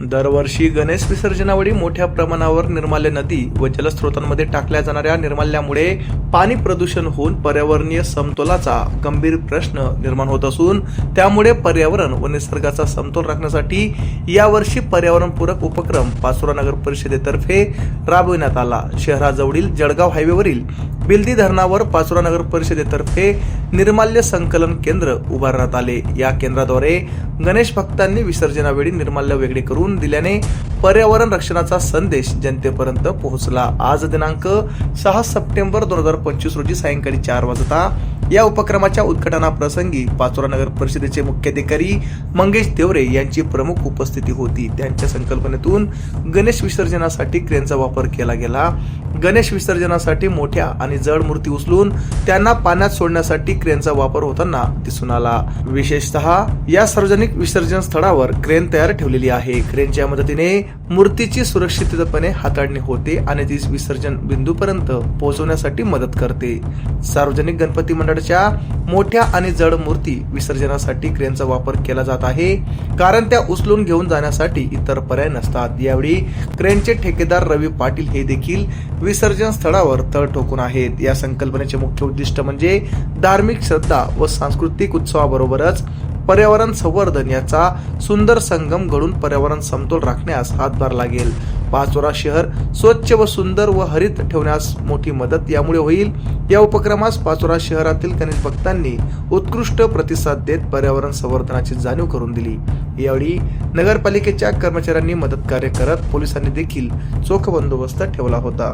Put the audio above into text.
दरवर्षी गणेश विसर्जनावेळी मोठ्या प्रमाणावर निर्माल्य नदी व जलस्रोतांमध्ये टाकल्या जाणाऱ्या निर्माल्यामुळे पाणी प्रदूषण होऊन पर्यावरणीय समतोलाचा गंभीर प्रश्न निर्माण होत असून त्यामुळे पर्यावरण व निसर्गाचा समतोल राखण्यासाठी यावर्षी पर्यावरणपूरक उपक्रम पाचोरा नगर परिषदेतर्फे राबविण्यात आला. शहराजवळील जळगाव हायवेवरील बिल्दी धरणावर पाचोरा नगर परिषदेतर्फे निर्माल्य संकलन केंद्र उभारण्यात आले. या केंद्राद्वारे गणेश भक्तांनी विसर्जनावेळी निर्माल्य वेगळे करून दिल्याने पर्यावरण रक्षणाचा संदेश जनतेपर्यंत पोहोचला. आज दिनांक सहा सप्टेंबर दोन हजार पंचवीस रोजी सायंकाळी चार वाजता या उपक्रमाच्या उद्घाटनाप्रसंगी पाचोरा नगर परिषदेचे मुख्याधिकारी मंगेश देवरे यांची प्रमुख उपस्थिती होती. त्यांच्या संकल्पनेतून गणेश विसर्जनासाठी क्रेनचा वापर केला गेला. गणेश विसर्जनासाठी मोठ्या आणि जड मूर्ती उचलून त्यांना पाण्यात सोडण्यासाठी क्रेनचा वापर होताना दिसून आला. विशेषतः या सार्वजनिक विसर्जन स्थळावर क्रेन तयार ठेवलेली आहे. क्रेनच्या मदतीने मूर्तीची सुरक्षितपणे हाताळणी होते आणि ती विसर्जन बिंदूपर्यंत पोहोचवण्यासाठी मदत करते. सार्वजनिक गणपती मंडळाच्या मोठ्या आणि जड मूर्ती विसर्जनासाठी क्रेनचा वापर केला जात आहे कारण त्या उचलून घेऊन जाण्यासाठी इतर पर्याय नसतात. यावेळी क्रेनचे ठेकेदार रवी पाटील हे देखील विसर्जन स्थळावर तळ ठोकून आहेत. या संकल्पनेचे मुख्य उद्दिष्ट म्हणजे धार्मिक श्रद्धा व सांस्कृतिक उत्सवाबरोबरच पर्यावरण संवर्धन याचा सुंदर संगम घडून पर्यावरण समतोल राखण्यास हातभार लागेल. पाचोरा शहर स्वच्छ व सुंदर व हरित ठेवण्यास मोठी मदत यामुळे होईल. या उपक्रमास पाचोरा शहरातील गणेश भक्तांनी उत्कृष्ट प्रतिसाद देत पर्यावरण संवर्धनाची जाणीव करून दिली. यावेळी नगरपालिकेच्या कर्मचाऱ्यांनी मदत कार्य करत पोलिसांनी देखील चोख बंदोबस्त ठेवला होता.